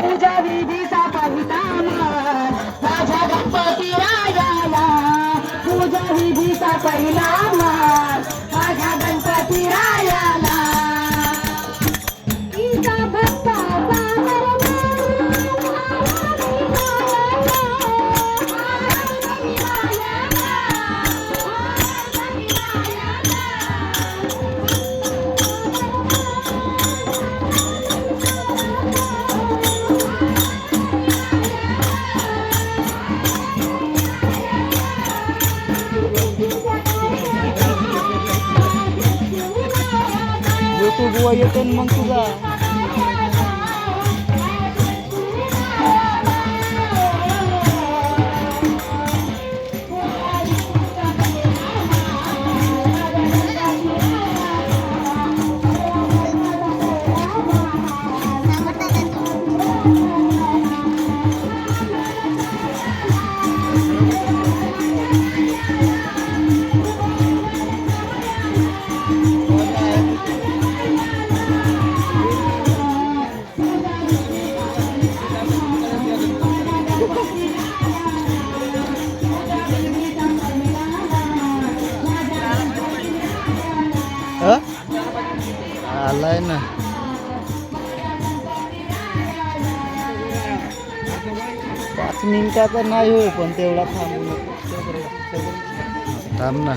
तुझ्या विधीचा पहिला माझ्या गणपती राजाला तुझ्या विधीचा पहिला tubuh ayo ten. आलाय ना. पाच मिनिटाचा नाही होय पण तेवढा थांबू नको थांब ना.